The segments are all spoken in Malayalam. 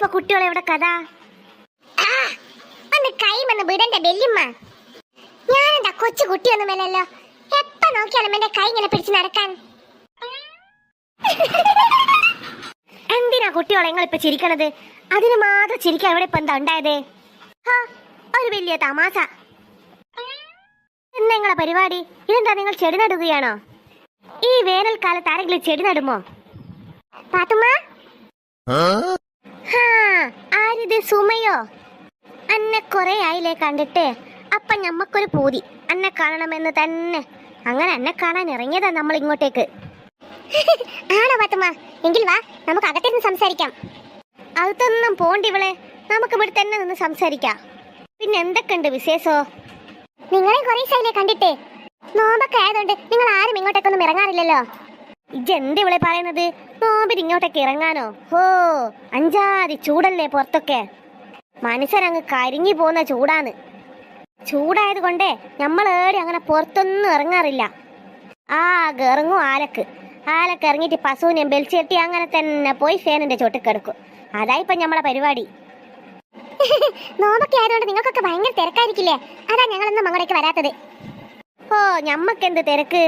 ഇപ്പൊ കുട്ടികളെ എവിടെ കഥ? ഒന്ന് കൈമെന്ന് വിടണ്ട ബെല്ലിമ്മ ഞാനെന്താ കൊച്ചു കുട്ടിയൊന്നുമല്ലല്ലോ എപ്പ നോക്കിയാലും എന്റെ കൈ ഇങ്ങനെ പിടിച്ച് നടക്കാൻ? എന്തിനാ കുട്ടികളെ നിങ്ങൾ ഇപ്പൊ ചിരിക്കണത്? അതിന് മാത്രം ചിരിക്കാൻ ഇവിടെ ഇപ്പൊ എന്താ ഉണ്ടായത്? ഒരു വലിയ തമാശ. നിങ്ങളെ പരിപാടി ഇതെന്താ നിങ്ങൾ ചെടി നടുകയാണോ? ഈ വേനൽക്കാലത്ത് ആരെങ്കിലും ചെടി നടുമോ? പാത്തുമ്മ? ആരിത്? സുമയോ? അന്നെ കുറെ ആയില്ലേ കണ്ടിട്ട്? അപ്പൊ ഞമ്മക്കൊരു പൂതി. അന്നെ കാണണമെന്ന് തന്നെ. അങ്ങനെ അന്നെ കാണാൻ ഇറങ്ങിയതാ നമ്മൾ ഇങ്ങോട്ടേക്ക്. ആണോ പാത്തുമ്മ എങ്കിൽ വാ നമുക്ക് അകത്തിരുന്ന് സംസാരിക്കാം. അകത്തൊന്നും പോണ്ടി ഇവളെ. നമുക്ക് ഇവിടെ തന്നെ നിന്ന് സംസാരിക്കാം. പിന്നെ എന്തൊക്കെയുണ്ട് വിശേഷോ? നിങ്ങളെ കുറേ സൈലെ കണ്ടിട്ട്? നോമ്പൊക്കെ ആയതുകൊണ്ട് നിങ്ങൾ ആരും ഇങ്ങോട്ടേക്കൊന്നും ഇറങ്ങാറില്ലല്ലോ. ഇജ്ജ് ഇവിടെ പറയുന്നത്? നോമ്പിന് ഇങ്ങോട്ടേക്ക് ഇറങ്ങാനോ? ഹോ അഞ്ചാതി ചൂടല്ലേ പുറത്തൊക്കെ? മനുഷ്യരങ്ങ് കരിഞ്ഞു പോകുന്ന ചൂടാണ് ചൂടായത് കൊണ്ടേ നമ്മൾ ഏടി അങ്ങനെ പുറത്തൊന്നും ഇറങ്ങാറില്ല. ആ ഇറങ്ങും ആലക്ക്. ആലക്ക് ഇറങ്ങിയിട്ട് പശുവിനെ ബെൽച്ചിരട്ടി അങ്ങനെ തന്നെ പോയി ഫേനിന്റെ ചോട്ടിൽ കിടക്കും. അതായിപ്പം നമ്മളെ പരിപാടി. നോമ്പൊക്കെ ആയതുകൊണ്ട് നിങ്ങൾക്കൊക്കെ ഭയങ്കര തിരക്കായിരിക്കില്ലേ? അതാ ഞങ്ങളൊന്നും അങ്ങോട്ടേക്ക് വരാത്തത്. ഓ ഞമ്മക്കെന്ത് തിരക്ക്?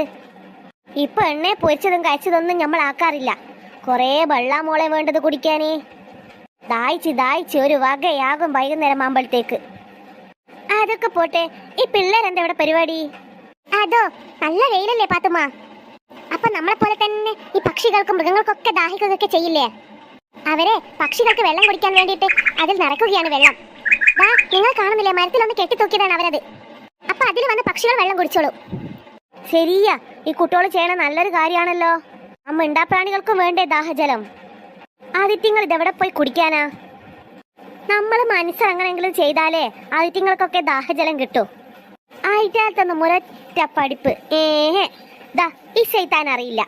ഇപ്പൊ എണ്ണ പൊരിച്ചതും കഴിച്ചതൊന്നും നമ്മൾ ആക്കാറില്ല. കൊറേ വെള്ളാ മോളെ വേണ്ടത് കുടിക്കാനേ. ദായിച്ച് ദായിച്ച് ഒരു വകയാകും വൈകുന്നേരം ആകുമ്പോഴത്തേക്ക് അതൊക്കെ പോട്ടെ ഈ പിള്ളേരെന്താ ഇവിടെ പരിപാടി? അതോ നല്ല വെയിലല്ലേ പാത്തുമ്മ? അപ്പൊ നമ്മളെ പോലെ തന്നെ ഈ പക്ഷികൾക്കും മൃഗങ്ങൾക്കൊക്കെ ദാഹിക്കുകയൊക്കെ ചെയ്യില്ലേ? അവരെ പക്ഷികൾക്ക് വെള്ളം കുടിക്കാൻ വേണ്ടിയിട്ട് അതിൽ നടക്കുകയാണ് വെള്ളം. ദാ നിങ്ങൾ കാണുന്നില്ലേ മരത്തിലൊന്ന് കെട്ടിത്തൂക്കിയതാണ് അവരത്. അപ്പൊ അതിൽ വന്ന് പക്ഷികൾ വെള്ളം കുടിച്ചോളൂ. ശരിയാ ഈ കുട്ടികൾ ചെയ്യണ നല്ലൊരു കാര്യമാണല്ലോ. ആ മിണ്ടാപ്രാണികൾക്കും വേണ്ടേ ദാഹജലം? ആദിത്യങ്ങൾ ഇതെവിടെ പോയി കുടിക്കാനാ? നമ്മൾ മനസ്സിറങ്ങണെങ്കിലും ചെയ്താലേ ആദിത്യങ്ങൾക്കൊക്കെ ദാഹജലം കിട്ടും. ആയിട്ടാത്തൊന്ന് മുരറ്റ പഠിപ്പ്. ഏഹേ. ദാ ഈ ചെയ്താൻ അറിയില്ല.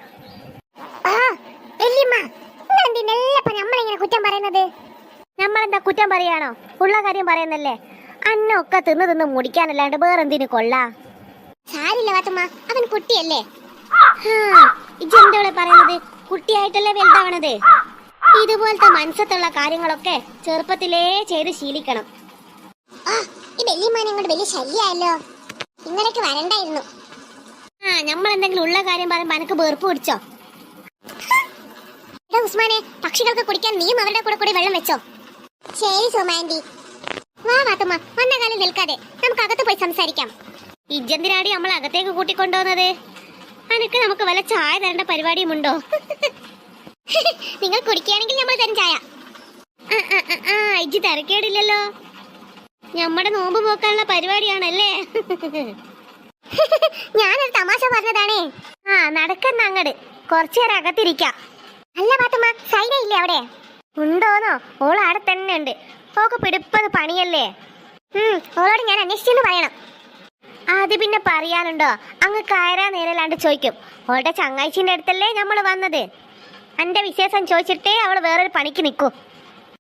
പറയുന്നത്? നമ്മളെന്താ കുറ്റം പറയാണോ? ഉള്ള കാര്യം പറയുന്നല്ലേ? അന്നൊക്കെ തിന്ന് തിന്ന് മുടിക്കാനല്ലാണ്ട് വേറെന്തിനു കൊള്ളാ? സാരില്ല പാത്തുമ്മ അവൻ കുട്ടിയല്ലേ? ഇജെന്തോളെ പറയുന്നത്? കുട്ടിയായിട്ടല്ലേ വലുതാവണത്? ഇതുപോലത്തെ മനസ്സത്തുള്ള കാര്യങ്ങളൊക്കെ ചെറുപ്പത്തിലേ ചെയ്ത് ശീലിക്കണം. ഈ വല്യമ്മാനെ അങ്ങോട്ട് വലിയ ശല്യായല്ലോ. ഇങ്ങടേക്ക് വരണ്ടായിരുന്നു. ആ നമ്മൾ എന്തെങ്കിലും ഉള്ള കാര്യം പറയുമ്പോ എനക്ക് വെറുപ്പ് പിടിച്ചോ? ഉസ്മാനെ പക്ഷികൾക്ക് കുടിക്കാൻ നീയും അവരുടെ കൂടെ കൂടി വെള്ളം വെച്ചോ? ശരി സുമാൻഡി. വാ വാത്തുമ്മ വന്ന കാലം നിൽക്കാതെ. നമുക്ക് അകത്ത് പോയി സംസാരിക്കാം. ഇജെന്തിനാടി നമ്മൾ അകത്തേക്ക് കൂട്ടിക്കൊണ്ടുവന്നത്? അനക്ക് നമുക്ക് വല്ല ചായ തരേണ്ട പരിപാടിയുമുണ്ടോ? നിങ്ങൾ കുടിക്കുകയാണെങ്കിൽ നമ്മൾ തരും ചായ. ആ തിരക്കേടില്ലല്ലോ. നമ്മുടെ നോമ്പ് പോക്കാനുള്ള പരിപാടിയാണല്ലേ? ഞാനൊരു തമാശ പറഞ്ഞതാണേ. ആ നടക്കുന്ന അങ്ങട്. കുറച്ചു നേരം അകത്തിരിക്കാം. അല്ല പാത്തുമ്മ സൈന ഇല്ലേ അവിടെ? ഉണ്ടോന്നോ? ഓൾ തന്നെ ഉണ്ട്. ഓക്കെ പിടിപ്പത് പണിയല്ലേ? ഓളോട് ഞാൻ അന്വേഷിച്ചെന്ന് പറയണം. അത് പിന്നെ പറയാനുണ്ടോ? അങ്ങ് കയറാൻ നേരല്ലാണ്ട് ചോദിക്കും. ഓളുടെ ചങ്ങാഴ്ചിന്റെ അടുത്തല്ലേ നമ്മൾ വന്നത്? എന്റെ വിശേഷം ചോദിച്ചിട്ടേ അവൾ വേറൊരു പണിക്ക് നിൽക്കൂ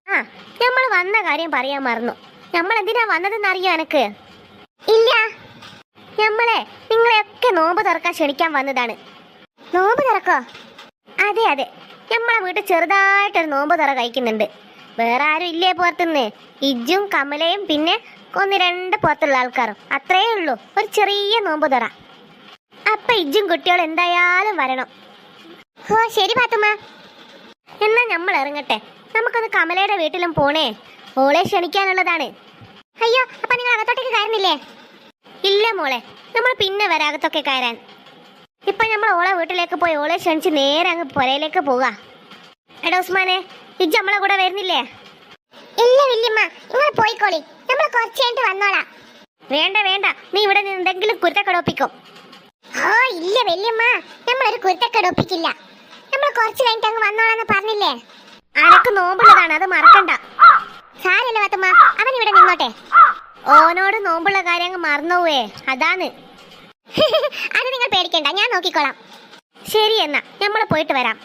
ആ നമ്മൾ വന്ന കാര്യം പറയാൻ മറന്നു. നമ്മൾ എന്തിനാ വന്നതെന്ന് അറിയോ എനക്ക്? ഇല്ല. നമ്മളെ നിങ്ങളെയൊക്കെ നോമ്പ് തുറക്കാൻ ക്ഷണിക്കാൻ വന്നതാണ്. നോമ്പ് തുറക്കോ? അതെ അതെ. നമ്മളെ വീട്ടിൽ ചെറുതായിട്ടൊരു നോമ്പ് തുറ കഴിക്കുന്നുണ്ട്. വേറെ ആരും ഇല്ലേ പുറത്തുനിന്ന് ഇജ്ജും കമലയും പിന്നെ ഒന്ന് രണ്ട് പുറത്തുള്ള ആൾക്കാരും. അത്രയേ ഉള്ളൂ. ഒരു ചെറിയ നോമ്പ് തുറ. അപ്പൊ ഇജ്ജും കുട്ടികളും എന്തായാലും വരണം. ഓ ശരി പാത്തുമ്മ എന്നാ നമ്മൾ ഇറങ്ങട്ടെ. നമുക്കൊന്ന് കമലയുടെ വീട്ടിലും പോണേ. ഓളെ ക്ഷണിക്കാനുള്ളതാണ്. അയ്യോ അപ്പൊ നിങ്ങൾ അകത്തോട്ടേക്ക് കയറുന്നില്ലേ? ഇല്ല മോളെ. നമ്മൾ പിന്നെ വരാകത്തൊക്കെ കയറാൻ. ഇപ്പൊ നമ്മൾ ഓളെ വീട്ടിലേക്ക് പോയി. ഓളെ ക്ഷണിച്ച് നേരെ അങ്ങ് പുരയിലേക്ക് പോവാ എടാ ഉസ്മാനെ ഇജ്ജ് നമ്മളെ കൂടെ വരുന്നില്ലേ? ഇല്ല വല്യമ്മ നിങ്ങൾ പോയിക്കോളി. നമ്മൾ കുറച്ച് കഴിഞ്ഞിട്ട് വന്നോളാം. വേണ്ട വേണ്ട. നീ ഇവിടെ നിന്ന് എന്തെങ്കിലും കുരുത്തക്കടോപ്പിക്കും ഓ ഇല്ല വല്യമ്മ. ഒരു കുരുത്തക്കേട് ഒപ്പിക്കില്ല. നമ്മൾ കുറച്ച് കഴിഞ്ഞിട്ട് അങ്ങ് വന്നോളാന്ന് പറഞ്ഞില്ലേ? അനക്ക് നോമ്പുള്ളതാണ് അത് മറക്കണ്ട. സാരല്ല പാത്തുമ്മ അവൻ ഇവിടെ നിന്നോട്ടെ. ഓനോട് നോമ്പുള്ള കാര്യം അങ്ങ് മറന്നോവേ അതാണ്. അത് നിങ്ങൾ പേടിക്കണ്ട ഞാൻ നോക്കിക്കോളാം. ശരി എന്നാ നമ്മൾ പോയിട്ട് വരാം.